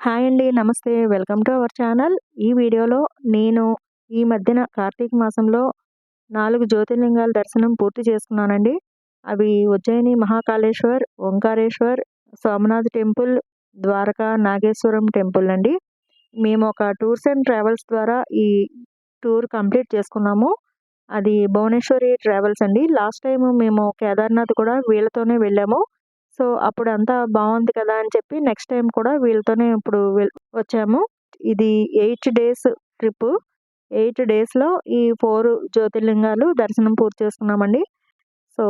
Hi అండి నమస్తే. Welcome to our channel. ఈ వీడియోలో నేను ఈ మధ్యన కార్తీక మాసంలో నాలుగు జ్యోతిర్లింగాల దర్శనం పూర్తి చేసుకున్నానండి. అవి ఉజ్జయిని మహాకాళేశ్వర్ ఓంకారేశ్వర్ సోమనాథ్ టెంపుల్ ద్వారకా నాగేశ్వరం టెంపుల్ అండి. మేము ఒక టూర్స్ అండ్ ట్రావెల్స్ ద్వారా ఈ టూర్ కంప్లీట్ చేసుకున్నాము. అది భువనేశ్వరి ట్రావెల్స్ అండి. లాస్ట్ టైం మేము కేదార్నాథ్ కూడా వీళ్ళతోనే వెళ్ళాము. సో అప్పుడు అంతా బాగుంది కదా అని చెప్పి నెక్స్ట్ టైం కూడా వీళ్ళతోనే ఇప్పుడు వచ్చాము. ఇది ఎయిట్ డేస్ ట్రిప్ ఎయిట్ డేస్లో ఈ ఫోర్ జ్యోతిర్లింగాలు దర్శనం పూర్తి చేసుకున్నామండి. సో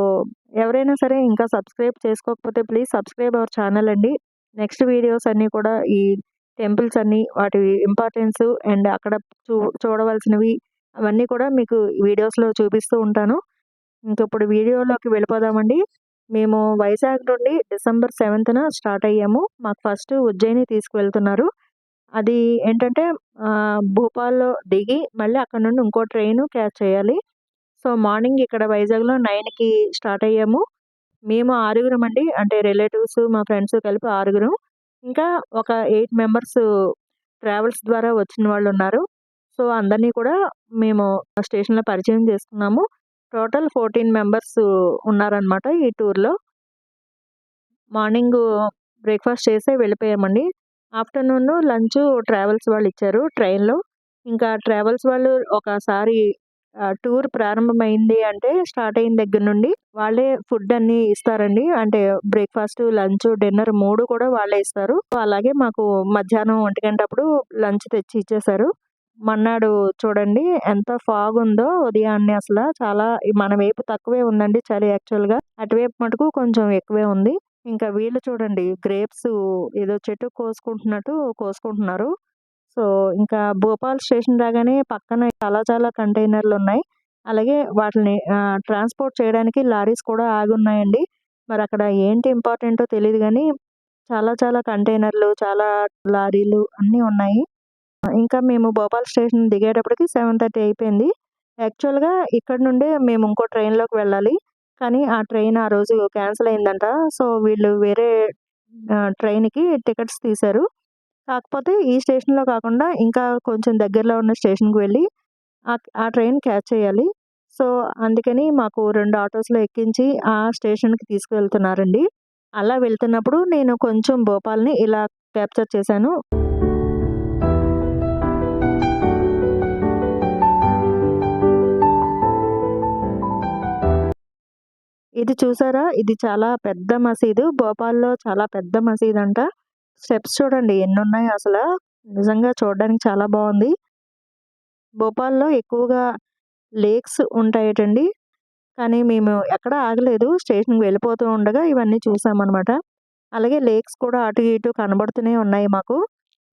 ఎవరైనా సరే ఇంకా సబ్స్క్రైబ్ చేసుకోకపోతే ప్లీజ్ సబ్స్క్రైబ్ అవర్ ఛానల్ అండి. నెక్స్ట్ వీడియోస్ అన్నీ కూడా ఈ టెంపుల్స్ అన్నీ వాటి ఇంపార్టెన్స్ అండ్ అక్కడ చూ చూడవలసినవి అవన్నీ కూడా మీకు వీడియోస్లో చూపిస్తూ ఉంటాను. ఇంకప్పుడు వీడియోలోకి వెళ్ళిపోదామండి. మేము వైజాగ్ నుండి డిసెంబర్ సెవెంత్న స్టార్ట్ అయ్యాము. మాకు ఫస్ట్ ఉజ్జయిని తీసుకువెళ్తున్నారు. అది ఏంటంటే భూపాల్లో దిగి మళ్ళీ అక్కడ నుండి ఇంకో ట్రైన్ క్యాచ్ చేయాలి. సో మార్నింగ్ ఇక్కడ వైజాగ్లో నైన్కి స్టార్ట్ అయ్యాము. మేము ఆరుగురం అండి అంటే రిలేటివ్స్ మా ఫ్రెండ్స్ కలిపి ఆరుగురం. ఇంకా ఒక ఎయిట్ మెంబర్స్ ట్రావెల్స్ ద్వారా వచ్చిన వాళ్ళు ఉన్నారు సో అందరినీ కూడా మేము స్టేషన్లో పరిచయం చేసుకున్నాము. టోటల్ ఫోర్టీన్ మెంబర్స్ ఉన్నారనమాట ఈ టూర్లో. మార్నింగ్ బ్రేక్ఫాస్ట్ చేసే వెళ్ళిపోయామండి. ఆఫ్టర్నూన్ లంచ్ ట్రావెల్స్ వాళ్ళు ఇచ్చారు ట్రైన్లో. ఇంకా ట్రావెల్స్ వాళ్ళు ఒకసారి టూర్ ప్రారంభమైంది అంటే స్టార్ట్ అయిన దగ్గర నుండి వాళ్ళే ఫుడ్ అన్ని ఇస్తారండి. అంటే బ్రేక్ఫాస్ట్ లంచ్ డిన్నర్ మూడు కూడా వాళ్ళే ఇస్తారు. అలాగే మాకు మధ్యాహ్నం ఒంటి గంటప్పుడు లంచ్ తెచ్చి ఇచ్చేసారు మన్నాడు చూడండి ఎంత ఫాగ్ ఉందో ఉదయాన్నే అసలు. చాలా మన వైపు తక్కువే ఉందండి చలి యాక్చువల్గా. అటువైపు మటుకు కొంచెం ఎక్కువే ఉంది. ఇంకా వీళ్ళు చూడండి గ్రేప్స్ ఏదో చెట్టు కోసుకుంటున్నట్టు కోసుకుంటున్నారు. సో ఇంకా భోపాల్ స్టేషన్ రాగానే పక్కన చాలా చాలా కంటైనర్లు ఉన్నాయి. అలాగే వాటిని ట్రాన్స్పోర్ట్ చేయడానికి లారీస్ కూడా ఆగి ఉన్నాయండి మరి అక్కడ ఏంటి ఇంపార్టెంటో తెలియదు కానీ చాలా చాలా కంటైనర్లు చాలా లారీలు అన్నీ ఉన్నాయి. ఇంకా మేము భోపాల్ స్టేషన్ దిగేటప్పటికి సెవెన్ థర్టీ అయిపోయింది. యాక్చువల్గా ఇక్కడ నుండే మేము ఇంకో ట్రైన్లోకి వెళ్ళాలి. కానీ ఆ ట్రైన్ ఆ రోజు క్యాన్సిల్ అయిందంట. సో వీళ్ళు వేరే ట్రైన్కి టికెట్స్ తీశారు. కాకపోతే ఈ స్టేషన్లో కాకుండా ఇంకా కొంచెం దగ్గరలో ఉన్న స్టేషన్కి వెళ్ళి ఆ ట్రైన్ క్యాచ్ చేయాలి. సో అందుకని మాకు రెండు ఆటోస్లో ఎక్కించి ఆ స్టేషన్కి తీసుకువెళ్తున్నారండి అలా వెళ్తున్నప్పుడు నేను కొంచెం భోపాల్ని ఇలా క్యాప్చర్ చేశాను. ఇది చూసారా? ఇది చాలా పెద్ద మసీదు. భోపాల్లో చాలా పెద్ద మసీదు అంట స్టెప్స్ చూడండి ఎన్ని ఉన్నాయి అసలు. నిజంగా చూడడానికి చాలా బాగుంది. భోపాల్లో ఎక్కువగా లేక్స్ ఉంటాయటండి. కానీ మేము ఎక్కడ ఆగలేదు. స్టేషన్కి వెళ్ళిపోతూ ఉండగా ఇవన్నీ చూసామన్నమాట. అలాగే లేక్స్ కూడా అటు ఇటు కనబడుతూనే ఉన్నాయి మాకు.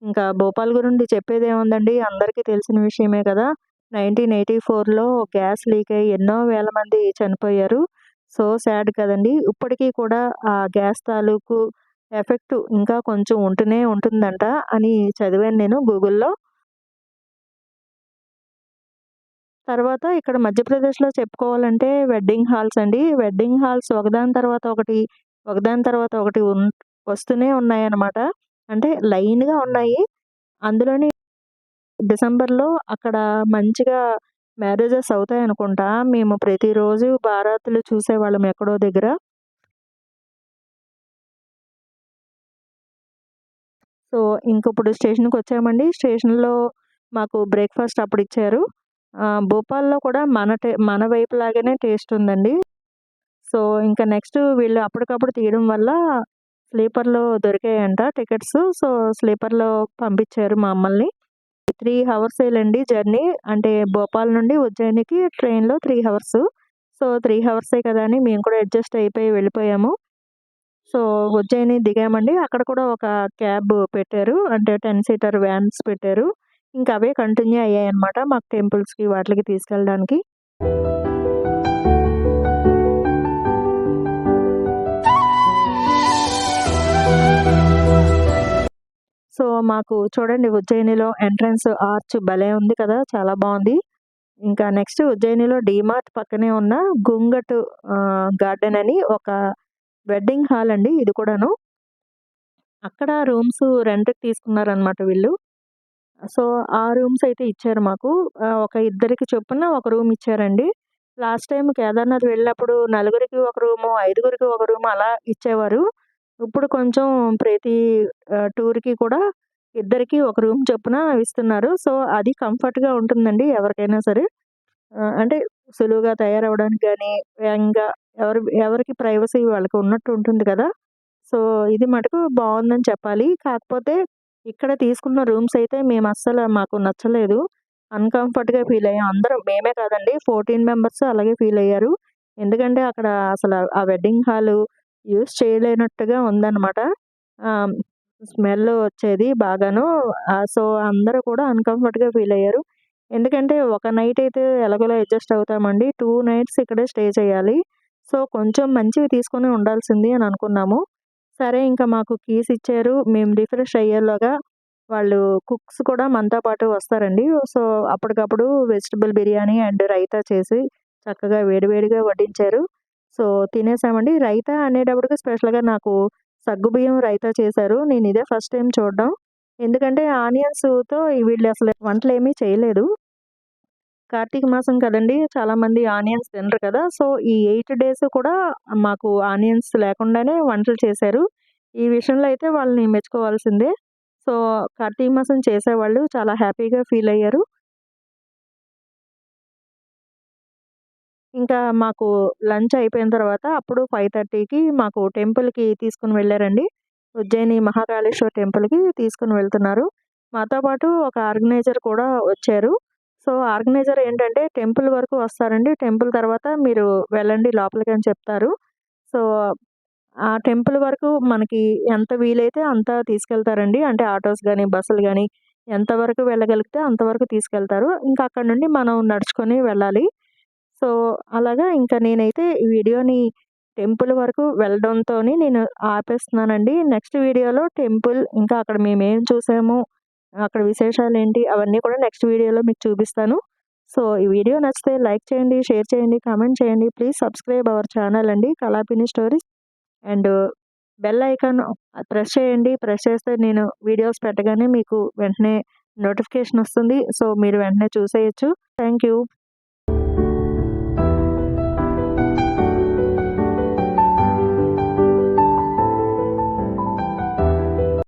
ఇంకా భోపాల్ గురించి చెప్పేది ఏముందండి? అందరికీ తెలిసిన విషయమే కదా. నైన్టీన్ ఎయిటీ ఫోర్లో గ్యాస్ లీక్ అయ్యి ఎన్నో వేల మంది చనిపోయారు. సో సాడ్ కదండి. ఇప్పటికీ కూడా ఆ గ్యాస్ తాలూకు ఎఫెక్ట్ ఇంకా కొంచెం ఉంటూనే ఉంటుందంట అని చదివాను నేను గూగుల్లో. తర్వాత ఇక్కడ మధ్యప్రదేశ్లో చెప్పుకోవాలంటే వెడ్డింగ్ హాల్స్ అండి. వెడ్డింగ్ హాల్స్ ఒకదాని తర్వాత ఒకటి ఒకదాని తర్వాత ఒకటి వస్తూనే ఉన్నాయన్నమాట. అంటే లైన్గా ఉన్నాయి. అందులోని డిసెంబర్లో అక్కడ మంచిగా మ్యారేజెస్ అవుతాయి అనుకుంటా. మేము ప్రతిరోజు బారాతులు చూసేవాళ్ళం ఎక్కడో దగ్గర. సో ఇంక ఇప్పుడు స్టేషన్కి వచ్చామండి. స్టేషన్లో మాకు బ్రేక్ఫాస్ట్ అప్పుడు ఇచ్చారు. భోపాల్లో కూడా మన టే మన వైపు లాగానే టేస్ట్ ఉందండి. సో ఇంకా నెక్స్ట్ వీళ్ళు అప్పటికప్పుడు తీయడం వల్ల స్లీపర్లో దొరికాయంట టికెట్స్. సో స్లీపర్లో పంపించారు మమ్మల్ని త్రీ హవర్స్ వెళ్ళండి జర్నీ. అంటే భోపాల్ నుండి ఉజ్జయినికి ట్రైన్లో త్రీ హవర్స్. సో త్రీ హవర్సే కదా అని మేము కూడా అడ్జస్ట్ అయిపోయి వెళ్ళిపోయాము. సో ఉజ్జయిని దిగామండి. అక్కడ కూడా ఒక క్యాబ్ పెట్టారు. అంటే టెన్ సీటర్ వ్యాన్స్ పెట్టారు. ఇంకా అవే కంటిన్యూ అయ్యాయి అనమాట మాకు టెంపుల్స్కి వాటికి తీసుకెళ్ళడానికి. సో మాకు చూడండి ఉజ్జయినిలో ఎంట్రన్స్ ఆర్చ్ భలే ఉంది కదా చాలా బాగుంది ఇంకా నెక్స్ట్ ఉజ్జయినిలో డీమార్ట్ పక్కనే ఉన్న గుంగట్ గార్డెన్ అని ఒక వెడ్డింగ్ హాల్ అండి ఇది కూడాను అక్కడ రూమ్స్ రెంట్‌కి తీసుకున్నారనమాట వీళ్ళు. సో, ఆ రూమ్స్ అయితే ఇచ్చారు మాకు. ఒక ఇద్దరికి చొప్పున ఒక రూమ్ ఇచ్చారండి. లాస్ట్ టైం కేదార్‌నాథ్ వెళ్ళినప్పుడు నలుగురికి ఒక రూము, ఐదుగురికి ఒక రూమ్ అలా ఇచ్చేవారు. ఇప్పుడు కొంచెం ప్రతి టూర్‌కి కూడా ఇద్దరికి ఒక రూమ్ చొప్పున ఇస్తున్నారు. సో, అది కంఫర్ట్‌గా ఉంటుందండి ఎవరికైనా సరే. అంటే సులువుగా తయారవ్వడానికి కానీ వేగంగా ఎవరి ఎవరికి ప్రైవసీ వాళ్ళకి ఉన్నట్టు ఉంటుంది కదా! సో, ఇది మటుకు బాగుందని చెప్పాలి. కాకపోతే ఇక్కడ తీసుకున్న రూమ్స్ అయితే మేము అస్సలు మాకు నచ్చలేదు. అన్‌కంఫర్ట్‌గా ఫీల్ అయ్యాం. అందరం మేమే కాదండి 14 మెంబర్స్ అలాగే ఫీల్ అయ్యారు. ఎందుకంటే అక్కడ అసలు ఆ వెడ్డింగ్ హాలు యూజ్ చేయలేనట్టుగా ఉందనమాట. స్మెల్ వచ్చేది బాగాను. సో, అందరూ కూడా అన్‌కంఫర్ట్‌గా ఫీల్ అయ్యారు. ఎందుకంటే ఒక నైట్ అయితే ఎలాగోలా అడ్జస్ట్ అవుతామండి. టూ నైట్స్ ఇక్కడే స్టే చేయాలి. సో, కొంచెం మంచివి తీసుకొని ఉండాల్సింది అని అనుకున్నాము. సరే ఇంకా మాకు కీస్ ఇచ్చారు. మేము రిఫ్రెష్ అయ్యేలోగా వాళ్ళు కుక్స్ కూడా మనతో పాటు వస్తారండి. సో, అప్పటికప్పుడు వెజిటబుల్ బిర్యానీ అండ్ రైతా చేసి చక్కగా వేడివేడిగా వడ్డించారు. సో, తినేసామండి. రైతా అనేటప్పటికి స్పెషల్‌గా నాకు సగ్గుబియ్యం రైతా చేశారు. నేను ఇదే ఫస్ట్ టైం చూడడం. ఎందుకంటే ఆనియన్స్‌తో వీళ్ళు అసలు వంటలు ఏమీ చేయలేదు. కార్తీక మాసం కదండీ! చాలామంది ఆనియన్స్ తినరు కదా! సో, ఈ ఎయిట్ డేస్ కూడా మాకు ఆనియన్స్ లేకుండానే వంటలు చేశారు. ఈ విషయంలో అయితే వాళ్ళని మెచ్చుకోవాల్సిందే. సో, కార్తీక మాసం చేసేవాళ్ళు చాలా హ్యాపీగా ఫీల్ అయ్యారు. ఇంకా మాకు లంచ్ అయిపోయిన తర్వాత అప్పుడు 5:30కి మాకు టెంపుల్‌కి తీసుకుని వెళ్ళారండి ఉజ్జయిని మహాకాళేశ్వర టెంపుల్‌కి తీసుకుని వెళ్తున్నారు. మాతో పాటు ఒక ఆర్గనైజర్ కూడా వచ్చారు. సో, ఆర్గనైజర్ ఏంటంటే టెంపుల్ వరకు వస్తారండి. టెంపుల్ తర్వాత మీరు వెళ్ళండి లోపలికి అని చెప్తారు. సో, ఆ టెంపుల్ వరకు మనకి ఎంత వీలైతే అంత తీసుకెళ్తారండి. అంటే ఆటోస్ కానీ బస్సులు కానీ ఎంతవరకు వెళ్ళగలిగితే అంతవరకు తీసుకెళ్తారు. ఇంకా అక్కడ నుండి మనం నడుచుకొని వెళ్ళాలి. సో, అలాగా ఇంకా నేనైతే ఈ వీడియోని టెంపుల్ వరకు వెళ్ళడంతోని నేను ఆపేస్తున్నానండి. నెక్స్ట్ వీడియోలో టెంపుల్ ఇంకా అక్కడ మేమేం చూసాము, అక్కడ విశేషాలు ఏంటి అవన్నీ కూడా నెక్స్ట్ వీడియోలో మీకు చూపిస్తాను. సో, ఈ వీడియో నచ్చితే లైక్ చేయండి, షేర్ చేయండి, కామెంట్ చేయండి. ప్లీజ్ సబ్స్క్రైబ్ అవర్ ఛానల్ అండి Kalapini stories. And bell icon press చేయండి. ప్రెస్ చేస్తే నేను వీడియోస్ పెట్టగానే మీకు వెంటనే నోటిఫికేషన్ వస్తుంది. సో, మీరు వెంటనే చూసేయొచ్చు. Thank you.